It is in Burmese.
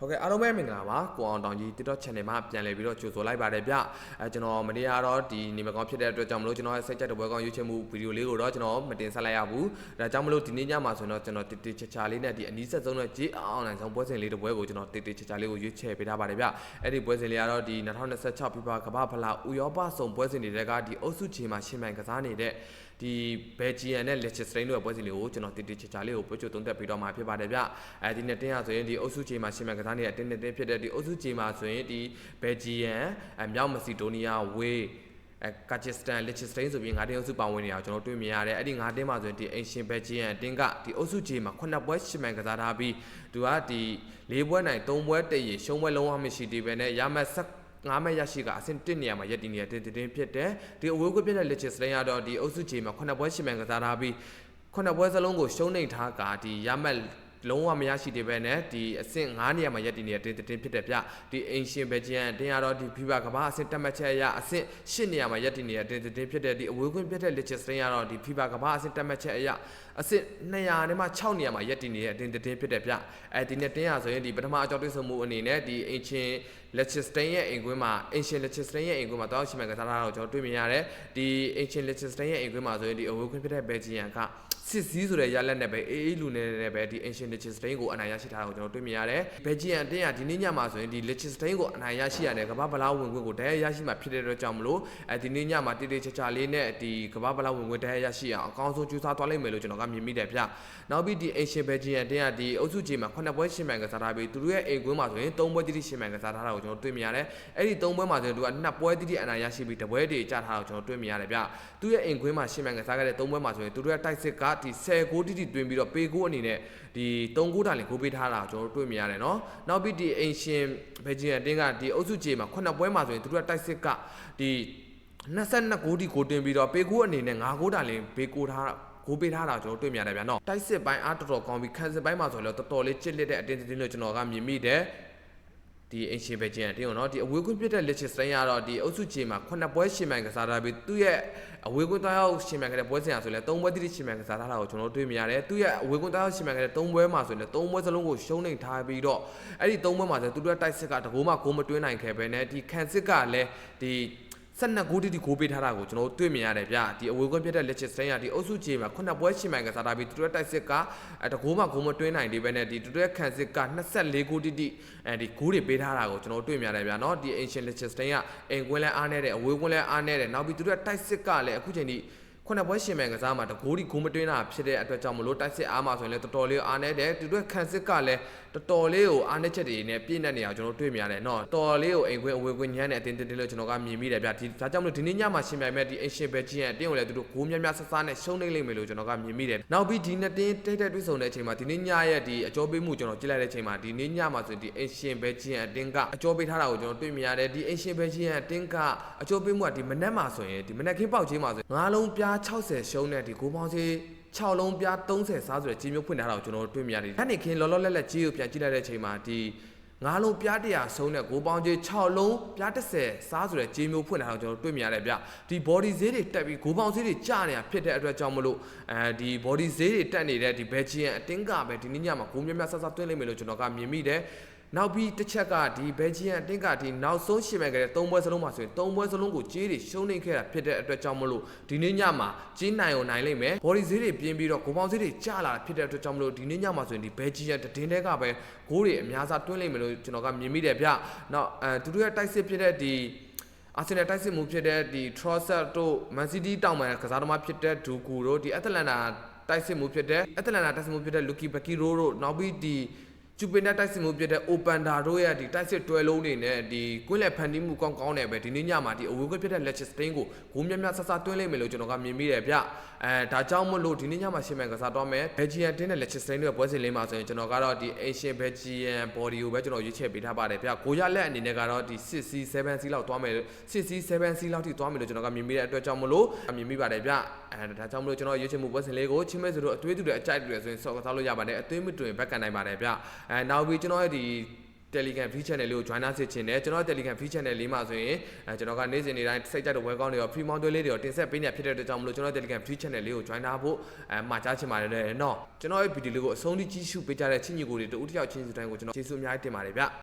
ဟုတ်ကဲ့အားလုံးပဲမင်္ဂလာပါကိုအောင်တောင်ကြီး TikTok channel မှာပြန်လည်ပြီးတော့ကြိုဆိုလိုက်ပါတယ်ဗျအဲကျွန်တော်မနေ့ကတော့ဒီနေမကောင်းဖြစ်တဲ့အတွက်ကြောင့်မလို့ကျွန်တော်ရဲ့စိတ်ချက်တပွဲကောင်းရွေးချယ်မှုဗီဒီယိုလေးကိုတော့ကျွန်တော်မတင်ဆက်လိုက်ရဘူးဒါကြောင့်မလို့ဒီနေ့ညမှာဆိုတော့ကျွန်တော်တိတိချာချာလေးနဲ့ဒီအနီးဆက်ဆုံးနဲ့ကြေးအောင်နိုင်ဆုံးပွဲစဉ်လေးတစ်ပွဲကိုကျွန်တော်တိတိချာချာလေးကိုရွေးချယ်ပေးထားပါတယ်ဗျအဲ့ဒီပွဲစဉ်လေးကတော့ဒီ2026ပြပကမ္ဘာဖလားဥရောပစုံပွဲစဉ်တွေကဒီအုပ်စုချေမှာရှင်ပိုင်ကစားနေတဲ့ဒီဘယ်ဂျီယန်နဲ့လက်ချက်စတိန်တို့ရဲ့ပွဲစဉ်လေးကိုကျွန်တော်တိတိချာချာလေးကိုပွဲချုပ်သုံးသပ်ပြီးတော့မှာဖြစ်ပါတယ်ဗျအဲဒီနေ့တင်းရဆိုရင်ဒီအုပ်စုချေမှာရှင်ပိုင်ကစားနေတဲ့တင်းတင်းဖြစ်တဲ့ဒီအုပ်စုချေမှာဆိုရင်ဒီဘယ်ဂျီယန်အမြောက်မစီဒိုနီးယားဝေးအဲကာဂျစ်စတန်လက်ချစ်စတိန်ဆိုပြီးငါးတင်းအုပ်စုပါဝင်နေတာကိုကျွန်တော်တွေ့မြင်ရတယ်အဲ့ဒီငါးတင်းမှာဆိုရင်ဒီအင်ရှင်ဘယ်ဂျီယန်အတင်းကဒီအုပ်စုချေမှာခုနှစ်ပွဲရှင်ပိုင်ကစားထားပြီးသူကဒီ၄ပွဲနိုင်၃ပွဲတည်ရရှုံးပွဲလုံးဝမရှိသေးပဲနဲ့ရမတ်ဆက်ငါးမဲ့ရရှိကအဆင့်1နေရာမှာရက်တည်နေတဲ့တင်းတင်းဖြစ်တယ်ဒီအဝေးကွဖြစ်တဲ့ Leicester စတိန်ကတော့ဒီအုပ်စုချေမှာခုနှစ်ပွဲရှင်မှန်ကစားထားပြီးခုနှစ်ပွဲစလုံးကိုရှုံးနေထားကဒီရမတ် လုံးဝမရရှိသေးပဲနဲ့ဒီအဆင့်9နေရာမှာရက်တည်နေတဲ့တင်းတင်းဖြစ်တယ်ဗျဒီအင်ရှင်ဘယ်ဂျီယန်တင်းရတော့ဒီ FIFA ကမ္ဘာအဆင့်တက်မှတ်ချက်အရအဆင့်10နေရာမှာရက်တည်နေတဲ့တင်းတင်းဖြစ်တဲ့ဒီအဝေးကွဖြစ်တဲ့ Leicester စတိန်ကတော့ဒီ FIFA ကမ္ဘာအဆင့်တက်မှတ်ချက်အရအဆင့်200နဲ့မှ6နေရာမှာရက်တည်နေတဲ့အတင်းတင်းဖြစ်တယ်ဗျအဲဒီနဲ့တင်းရဆိုရင်ဒီပထမအကြောင်းတွေ့ဆုံမှုအနေနဲ့ဒီအင်ရှင် Leicester ရဲ့အိမ်ကွင်းမှာ Ancient Leicester ရဲ့အိမ်ကွင်းမှာတောက်ရှိမှန်ကစားတာကိုကျွန်တော်တွေ့မြင်ရတယ်ဒီ Ancient Leicester ရဲ့အိမ်ကွင်းမှာဆိုရင်ဒီအဝေးခွင့်ဖြစ်တဲ့ Belgium ကစစ်စည်းဆိုတဲ့ရလက်နဲ့ပဲအေးအေးလူနဲ့နဲ့ပဲဒီ Ancient Leicester ကိုအနိုင်ရရှိထားတာကိုကျွန်တော်တွေ့မြင်ရတယ် Belgium အတင်းကဒီနေ့ညမှာဆိုရင်ဒီ Leicester ကိုအနိုင်ရရှိရတယ်ကမ္ဘာဗလားဝင်ခွင့်ကိုတည်းရရှိမှဖြစ်တဲ့အတွက်ကြောင့်မလို့အဲဒီနေ့ညမှာတိတိကျကျလေးနဲ့ဒီကမ္ဘာဗလားဝင်ခွင့်တည်းရရှိအောင်အကောင်းဆုံးကြိုးစားသွားလိမ့်မယ်လို့ကျွန်တော်ကမြင်မိတယ်ဗျနောက်ပြီးဒီ Ancient Belgium အတင်းကဒီအုပ်စုကြီးမှာ9ပွဲရှင်မှန်ကစားထားပြီးသူတို့ရဲ့အိမ်ကွင်းမှာဆိုရင်3ပွဲတိတိရှင်မှန်ကစားထားတာကိုကျွန်တော်တွေ့မြင်ရတယ်အဲ့ဒီ၃ပွဲမှာဆိုရင်သူကနှစ်ပွဲတိတိအနိုင်ရရှိပြီးတပွဲတည်းကြာထားတော့ကျွန်တော်တွေ့မြင်ရတယ်ဗျသူရဲ့အိမ်ခွင်းမှာရှင်းမှန်ကစားခဲ့တဲ့၃ပွဲမှာဆိုရင်သူတို့ရဲ့တိုက်စစ်ကဒီ10ဂိုးတိတိတွင်ပြီးတော့ပေဂိုးအနေနဲ့ဒီ3ဂိုးတိုင်လေးဂိုးပေးထားတာကျွန်တော်တို့တွေ့မြင်ရတယ်နော်နောက်ပြီးဒီအိမ်ရှင်ဘယ်ဂျီယန်တင်းကဒီအုပ်စုခြေမှာ9ပွဲမှာဆိုရင်သူတို့ရဲ့တိုက်စစ်ကဒီ22ဂိုးတိဂိုးတင်ပြီးတော့ပေဂိုးအနေနဲ့9ဂိုးတိုင်လေးဘေးကိုထားကိုပေးထားတာကျွန်တော်တွေ့မြင်ရတယ်ဗျာနော်တိုက်စစ်ပိုင်းအားတော်တော်ကောင်းပြီးခန်းစစ်ပိုင်းမှာဆိုတော့တော်တော်လေးချစ်လက်တဲ့အတင်းတင်းလို့ကျွန်တော်ကမြင်မိတယ် ဒီအင်ရှင်ပဲကျင်းတင်းတော့ဒီအဝေးကွင်းပြတဲ့ Leicester ကတော့ဒီအုပ်စုချေမှာ9ပွဲရှင်မှန်ကစားထားပြီးသူ့ရဲ့အဝေးကွင်းသားရောက်ရှင်မှန်ခဲ့တဲ့ပွဲစဉ်ရဆိုလဲ3ပွဲတိတိရှင်မှန်ကစားထားတာကိုကျွန်တော်တွေ့မြင်ရတယ်သူ့ရဲ့အဝေးကွင်းသားရောက်ရှင်မှန်ခဲ့တဲ့3ပွဲမှာဆိုလဲ3ပွဲစလုံးကိုရှုံးနေထားပြီးတော့အဲ့ဒီ3ပွဲမှာဆိုသူတို့ရဲ့တိုက်စစ်ကတကိုးမှဂိုးမတွင်းနိုင်ခဲ့ပဲနဲ့ဒီခံစစ်ကလည်းဒီ 12ဂိုးတိတိဂိုးပေးထားတာကိုကျွန်တော်တွေ့မြင်ရတယ်ဗျဒီအဝေးကွင်းပြတဲ့ Leicester ရဒီအုပ်စုချေမှာ9ပွဲရှင်မှန်ကစားထားပြီးသူတို့တိုက်စစ်ကတကိုးမှဂိုးမတွင်းနိုင်သေးပဲနဲ့ဒီသူတို့ရဲ့ခံစစ်က24ဂိုးတိတိအဲဒီဂိုးတွေပေးထားတာကိုကျွန်တော်တွေ့မြင်ရတယ်ဗျာနော်ဒီ Ancient Leicester ကအိမ်ကွင်းလဲအားနေတယ်အဝေးကွင်းလဲအားနေတယ်နောက်ပြီးသူတို့ရဲ့တိုက်စစ်ကလည်းအခုချိန်ထိ ခုနပွဲရှင်မှန်ကစားမှာတကိုးဒီဂိုးမတွင်းတာဖြစ်တဲ့အတွက်ကြောင့်မလို့တိုက်စစ်အားမှာဆိုရင်လည်းတော်တော်လေးအားနေတယ်သူတို့ခံစစ်ကလည်းတော်တော်လေးကိုအားနေချက်တွေနဲ့ပြည့်နေနေအောင်ကျွန်တော်တွေ့မြင်ရတယ်နော်တော်တော်လေးကိုအိမ်ခွင်းအဝေးခွင်းညမ်းတဲ့အတင်းတင်းတင်းလို့ကျွန်တော်ကမြင်မိတယ်ဗျဒီဒါကြောင့်မလို့ဒီနေ့ညမှာရှင်ပြိုင်မဲ့ဒီအင်ရှင်ဘယ်ချင်းရဲ့အတင်းကိုလည်းသူတို့ဂိုးများများဆဆနဲ့ရှုံးနေလိမ့်မယ်လို့ကျွန်တော်ကမြင်မိတယ်နောက်ပြီးဒီနှစ်တင်းတိတ်တိတ်တွေ့ဆုံတဲ့အချိန်မှာဒီနေ့ညရဲ့ဒီအကျော်ပေးမှုကျွန်တော်ကြည့်လိုက်တဲ့အချိန်မှာဒီနေ့ညမှာဆိုဒီအင်ရှင်ဘယ်ချင်းအတင်းကအကျော်ပေးထားတာကိုကျွန်တော်တွေ့မြင်ရတယ်ဒီအင်ရှင်ဘယ်ချင်းရဲ့အတင်းကအကျော်ပေးမှုကဒီမနက်မှာဆိုရင်ဒီမနက်ခင်းပေါက်ချင်းမှာဆိုငါးလုံးပြား60ရှုံးတဲ့ဒီဂိုးပေါင်းစီ6လုံးပြား30စားဆိုတဲ့ကြီးမျိုးဖွင့်ထားတာကိုကျွန်တော်တွေ့မြင်ရတယ်။အဲ့ဒီခင်းလောလောလတ်လတ်ကြီးကိုပြန်ကြည့်လိုက်တဲ့အချိန်မှာဒီငါးလုံးပြား100ဆုံးတဲ့ဂိုးပေါင်းကြီး6လုံးပြား30စားဆိုတဲ့ကြီးမျိုးဖွင့်ထားတာကိုကျွန်တော်တွေ့မြင်ရတယ်ဗျ။ဒီ body ဈေးတွေတက်ပြီးဂိုးပေါင်းဈေးတွေကျနေတာဖြစ်တဲ့အတွက်ကြောင့်မလို့အဲဒီ body ဈေးတွေတက်နေတဲ့ဒီ Belgian အတင်းကပဲဒီနေ့ညမှာဂိုးများများဆဆသွင်းလိမ့်မယ်လို့ကျွန်တော်ကမြင်မိတယ်။ နောက်ပြီးတစ်ချက်ကဒီဘယ်ဂျီယန်အတင်းကဒီနောက်ဆုံးရှင်မဲ့ခဲ့တဲ့၃ပွဲစလုံးမှာဆိုရင်၃ပွဲစလုံးကိုကြေးတွေရှုံးနေခဲ့တာဖြစ်တဲ့အတွက်ကြောင့်မလို့ဒီနေ့ညမှာကြေးနိုင်အောင်နိုင်လိမ့်မယ်ဘော်ဒီဈေးတွေပြင်းပြီးတော့ဂိုးပေါင်းဈေးတွေကျလာဖြစ်တဲ့အတွက်ကြောင့်မလို့ဒီနေ့ညမှာဆိုရင်ဒီဘယ်ဂျီယန်တည်င်းတွေကပဲဂိုးတွေအများစားတွင်းလိမ့်မယ်လို့ကျွန်တော်ကမြင်မိတယ်ဗျ။နောက်အဲသူတို့ရဲ့တိုက်စစ်ဖြစ်တဲ့ဒီအာဆင်နယ်တိုက်စစ်မှုဖြစ်တဲ့ဒီ Trossard တို့ Man City တောင်ပန်ကစားသမားဖြစ်တဲ့ဒူကူတို့ဒီ Atlanta တိုက်စစ်မှုဖြစ်တဲ့ Atlanta တိုက်စစ်မှုဖြစ်တဲ့ Lucky Bakiro တို့နောက်ပြီးဒီ ကျူပင်နဲ့တိုက်စစ်မှုဖြစ်တဲ့ Open Da တို့ရဲ့ဒီတိုက်စစ်တွဲလုံးတွေနဲ့ဒီကွင်းလက်ဖန်တီးမှုကောင်းကောင်းနဲ့ပဲဒီနေ့ညမှာဒီအဝေးကွင်းဖြစ်တဲ့ Leicester ကိုဂိုးများများဆဆတွင်းလိမ့်မယ်လို့ကျွန်တော်ကမြင်မိတယ်ဗျအဲဒါကြောင့်မလို့ဒီနေ့ညမှာရှင်းမှန်ကစားတော့မယ် Belgian တင်းနဲ့ Leicester တို့ရဲ့ပွဲစဉ်လေးမှာဆိုရင်ကျွန်တော်ကတော့ဒီ Asian Belgian body ကိုပဲကျွန်တော်ရွေးချယ်ပေးထားပါတယ်ဗျကိုရလက်အနေနဲ့ကတော့ဒီ 6C 7C လောက်သွားမယ် 6C 7C လောက်ထိသွားမယ်လို့ကျွန်တော်ကမြင်မိတဲ့အတွက်ကြောင့်မလို့မြင်မိပါတယ်ဗျအဲဒါကြောင့်မလို့ကျွန်တော်ရွေးချယ်မှုပွဲစဉ်လေးကိုချင်းမဲဆိုတော့အသွေးတူတဲ့အကြိုက်တူတယ်ဆိုရင်ဆော့ကစားလို့ရပါတယ်အသွေးမတွင်ဘက်ကန်နိုင်ပါတယ်ဗျအဲနောက်ပြီးကျွန်တော်ရဲ့ဒီတ Telegram free channel လေးကို join လုပ်ချင်တယ်ကျွန်တော် Telegram free channel လေးမှာဆိုရင်အဲကျွန်တော်ကနေ့စဉ်နေ့တိုင်းစိတ်ကြတဲ့ welcome တွေရော free mount တွေလေးတွေရောတင်ဆက်ပေးနေဖြစ်တဲ့အတွက်ကြောင့်မလို့ကျွန်တော် Telegram free channel လေးကို join ထားဖို့အဲမှာကြားချင်ပါတယ်နော်ကျွန်တော်ရဲ့ video လေးကိုအဆုံးထိကြည့်ရှုပေးကြတဲ့ချစ်ညီကိုတွေတူတစ်ယောက်ချင်းစီတိုင်းကိုကျွန်တော်ကျေးဇူးအများကြီးတင်ပါတယ်ဗျ